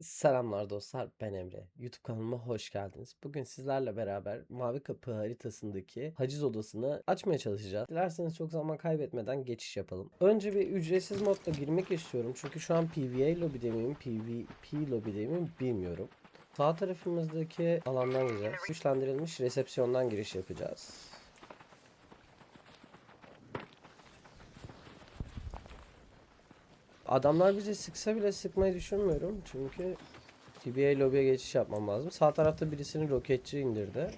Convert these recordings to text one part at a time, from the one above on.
Selamlar dostlar, ben Emre. YouTube kanalıma hoş geldiniz. Bugün sizlerle beraber Mavi Kapı haritasındaki haciz odasını açmaya çalışacağız. Dilerseniz çok zaman kaybetmeden geçiş yapalım. Önce bir ücretsiz modda girmek istiyorum. Çünkü şu an PvE lobide miyim, PvP lobide miyim bilmiyorum. Sağ tarafımızdaki alandan gireceğiz. Güçlendirilmiş resepsiyondan giriş yapacağız. Adamlar bizi sıksa bile sıkmayı düşünmüyorum. Çünkü TBA lobiye geçiş yapmam lazım. Sağ tarafta birisini roketçi indirdi.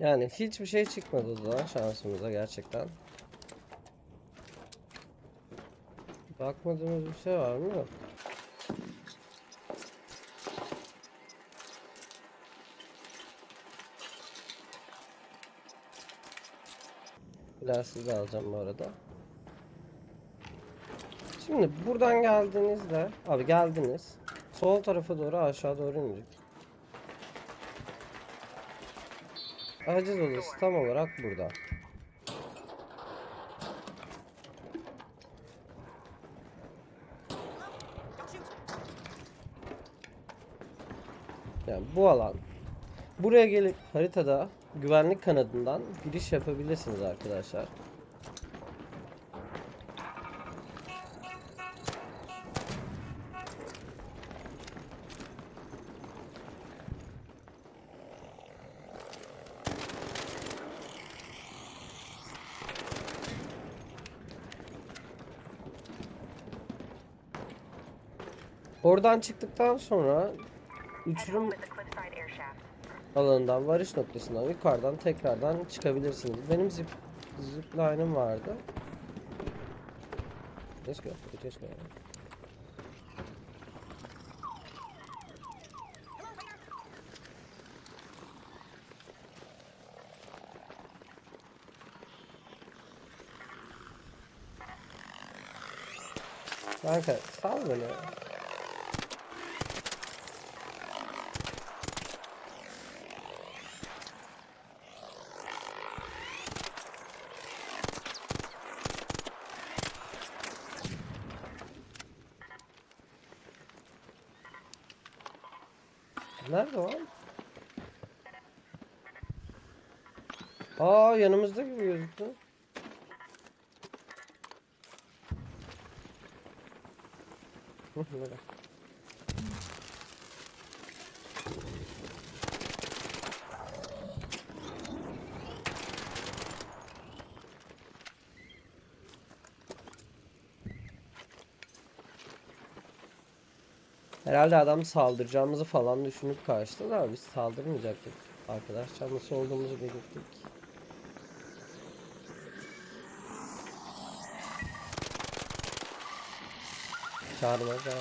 Yani hiçbir şey çıkmadı zaman şansımıza gerçekten. Bakmadığımız bir şey var mı? Yok. Plastiği de alacağım bu arada. Şimdi buradan geldiğinizde, abi geldiniz. Sol tarafa doğru aşağı doğru inecek. Haciz odası tam olarak burada. Yani bu alan. Buraya gelip haritada güvenlik kanadından giriş yapabilirsiniz arkadaşlar. Oradan çıktıktan sonra uçurum alanından varış noktasından yukarıdan tekrardan çıkabilirsiniz. Benim zip zipline'ım vardı. Let's go. Let's go. Kanka sal beni. Nerede o? Aa yanımızda gibi gözüktü. Hı, Herhalde adam saldıracağımızı falan düşünüp kaçtı da biz saldırmayacaktık. Arkadaşlar nasıl olduğumuzu belirttik. Çağırmaz ya.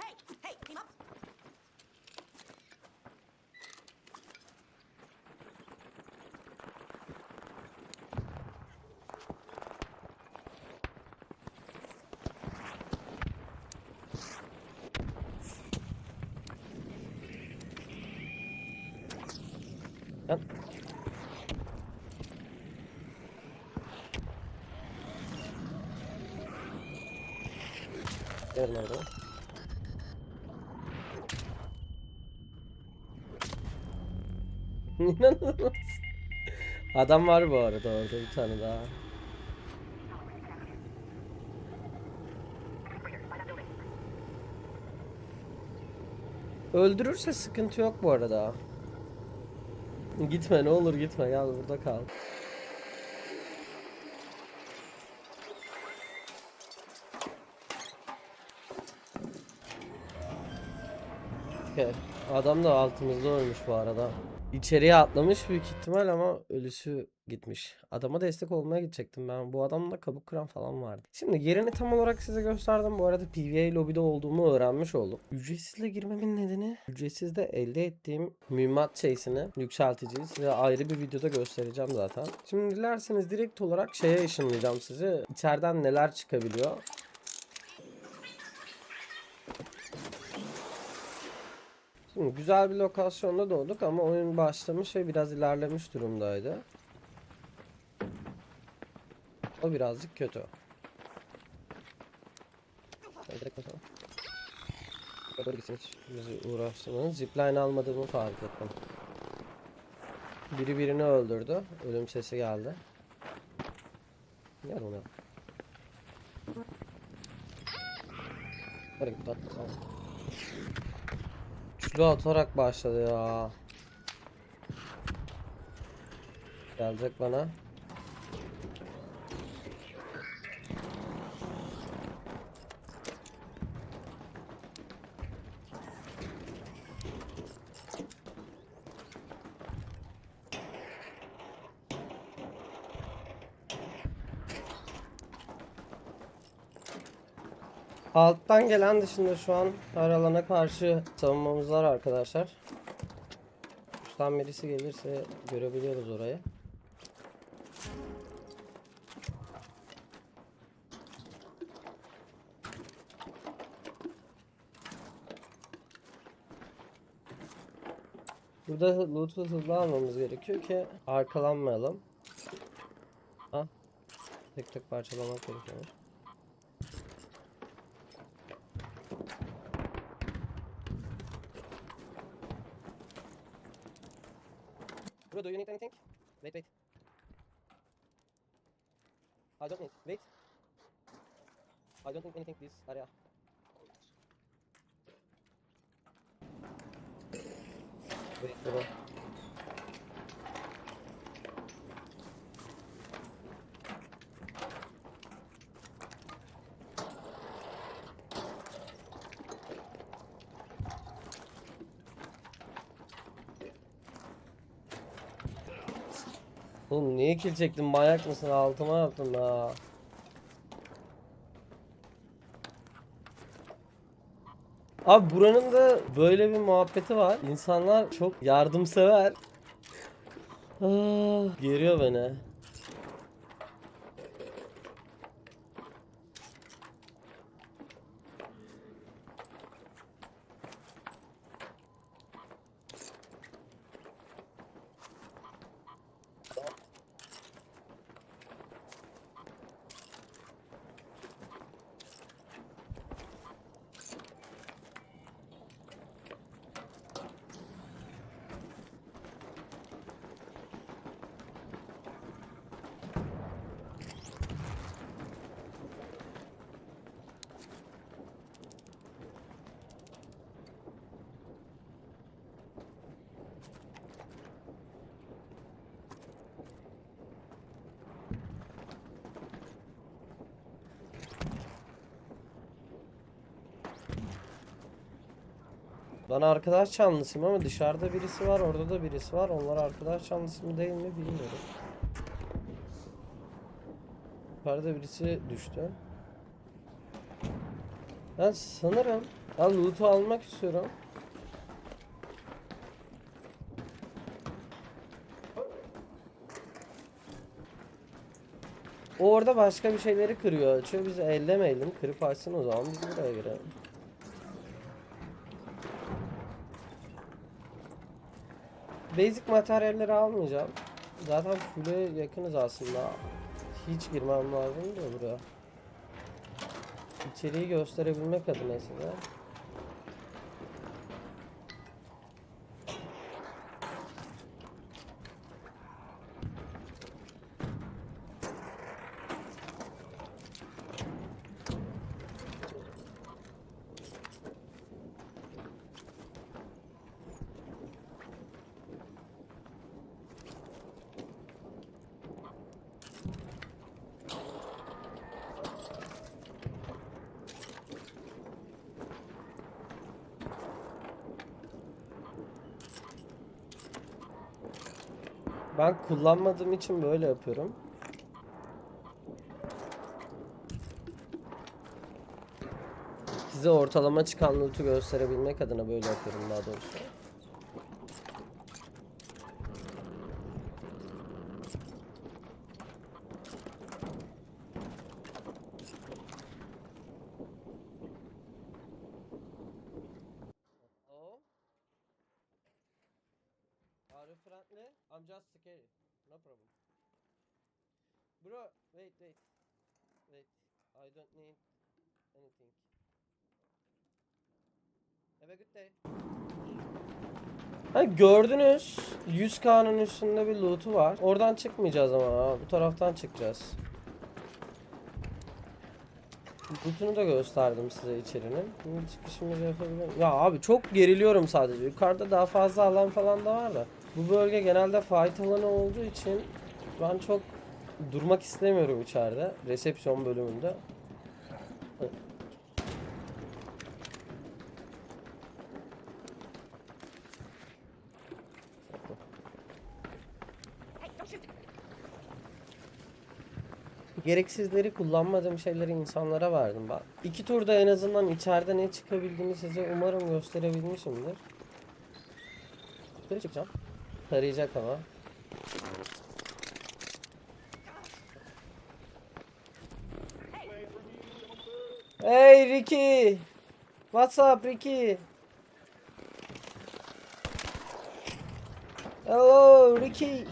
Hey, hey, team up. Lan. Gel nerede? Adam var bu arada orada bir tane daha. Öldürürse sıkıntı yok bu arada. Gitme ne olur gitme gel burada kal. Okay. Adam da altımızda ölmüş bu arada. İçeriye atlamış büyük ihtimal ama ölüsü gitmiş. Adama destek olmaya gidecektim ben. Bu adamda kabuk kıran falan vardı. Şimdi yerini tam olarak size gösterdim. Bu arada PvE lobide olduğumu öğrenmiş oldum. Ücretsizle girmemin nedeni ücretsizde elde ettiğim mühimmat şeysini yükselteceğiz. Size ayrı bir videoda göstereceğim zaten. Şimdi dilerseniz direkt olarak şeye ışınlayacağım sizi. İçeriden neler çıkabiliyor. Şimdi güzel bir lokasyonda doğduk ama oyun başlamış ve biraz ilerlemiş durumdaydı. O birazcık kötü. Böyle gitsiniz. Bizi uğraştınız. Zipline almadığımı fark ettim. Biri birini öldürdü. Ölüm sesi geldi. Gel ona. Hadi git. Üçlü atarak başladı ya. Gelecek bana. Alttan gelen dışında şu an her alana karşı savunmamız var arkadaşlar. Üstten birisi gelirse görebiliyoruz orayı. Burada loot'u hızlı almamız gerekiyor ki arkalanmayalım. Ha? Tek tek parçalamak gerekiyor. Need anything? Wait, wait. I don't need. Wait. I don't need anything, please. Area. Wait, bro. Oğlum niye kill çektin? Manyak mısın? Altıma yaptın ha. Abi buranın da böyle bir muhabbeti var. İnsanlar çok yardımsever. Ah, geriyor beni. Ben arkadaş canlısıyım ama dışarıda birisi var, orada da birisi var. Onlar arkadaş canlısı mı değil mi bilmiyorum. Yukarıda birisi düştü. Ben sanırım ben loot'u almak istiyorum. O orada başka bir şeyleri kırıyor. Açıyor bizi ellemeyelim. Kırıp açsın o zaman biz buraya girelim. Basic materyalleri almayacağım. Zaten full'e yakınız aslında. Hiç girmem lazım da buraya. İçeriği gösterebilmek adına size. Ben kullanmadığım için böyle yapıyorum. Size ortalama çıkan loot'u gösterebilmek adına böyle yapıyorum daha doğrusu. Hello? Friendly? I'm just scared. No problem. Bro, wait, wait. Wait. I don't need anything. Have a good day. Ha gördünüz. 100k'nın üstünde bir loot'u var. Oradan çıkmayacağız ama ha, bu taraftan çıkacağız. Loot'unu da gösterdim size içerinin. Şimdi çıkışımızı. Ya abi çok geriliyorum sadece. Yukarıda daha fazla alan falan da var da. Bu bölge genelde fight alanı olduğu için ben çok durmak istemiyorum içeride. Resepsiyon bölümünde. Gereksizleri kullanmadığım şeyleri insanlara verdim ben. İki turda en azından içeride ne çıkabildiğini size umarım gösterebilmişimdir. Yukarı çıkacağım. Tarayacak ama. Hey Ricky! What's up Ricky? Hello Ricky!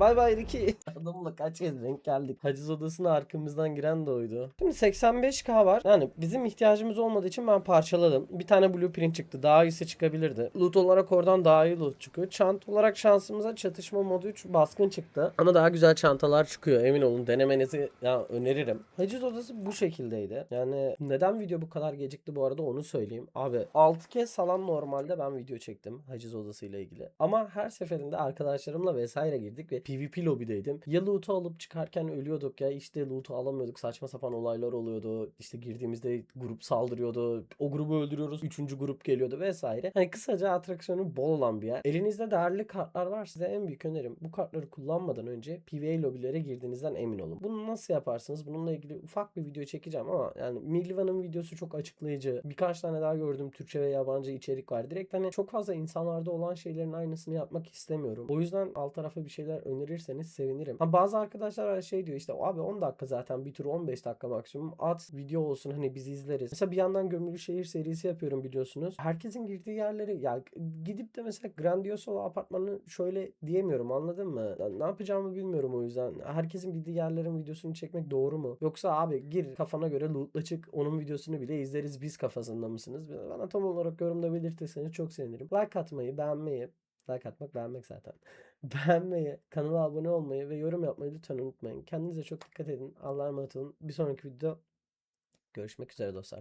Bay bay Ricky. Adamla kaç kez denk geldik. Haciz odasına arkamızdan giren de oydu. Şimdi 85k var. Yani bizim ihtiyacımız olmadığı için ben parçaladım. Bir tane blueprint çıktı. Daha iyisi çıkabilirdi. Loot olarak oradan daha iyi loot çıkıyor. Çanta olarak şansımıza çatışma modu 3 baskın çıktı. Ama daha güzel çantalar çıkıyor. Emin olun denemenizi ya öneririm. Haciz odası bu şekildeydi. Yani neden video bu kadar gecikti bu arada onu söyleyeyim. Abi 6 kez falan normalde ben video çektim haciz odası ile ilgili. Ama her seferinde arkadaşlarımla vesaire girdik ve PvP lobideydim. Ya loot'u alıp çıkarken ölüyorduk ya işte loot'u alamıyorduk. Saçma sapan olaylar oluyordu. İşte girdiğimizde grup saldırıyordu. O grubu öldürüyoruz. Üçüncü grup geliyordu vesaire. Hani kısaca atraksiyonu bol olan bir yer. Elinizde değerli kartlar var. Size en büyük önerim bu kartları kullanmadan önce PvE lobilere girdiğinizden emin olun. Bunu nasıl yaparsınız? Bununla ilgili ufak bir video çekeceğim ama yani Milva'nın videosu çok açıklayıcı. Birkaç tane daha gördüm Türkçe ve yabancı içerik var. Direkt hani çok fazla insanlarda olan şeylerin aynısını yapmak istemiyorum. O yüzden alt tarafa bir şeyler önerirseniz sevinirim. Ha bazı arkadaşlar şey diyor işte abi 10 dakika zaten bir tur 15 dakika maksimum. At video olsun hani biz izleriz. Mesela bir yandan Gömülü Şehir serisi yapıyorum biliyorsunuz. Herkesin girdiği yerleri ya gidip de mesela Grandioso apartmanı şöyle diyemiyorum anladın mı? Ya ne yapacağımı bilmiyorum o yüzden. Herkesin gittiği yerlerin videosunu çekmek doğru mu? Yoksa abi gir kafana göre lootla çık onun videosunu bile izleriz biz kafasında mısınız? Bana tam olarak yorumda belirtirseniz çok sevinirim. Like atmayı, beğenmeyi, like atmak beğenmek zaten. Beğenmeyi, kanala abone olmayı ve yorum yapmayı lütfen unutmayın. Kendinize çok dikkat edin. Allah'a emanet olun. Bir sonraki video görüşmek üzere dostlar.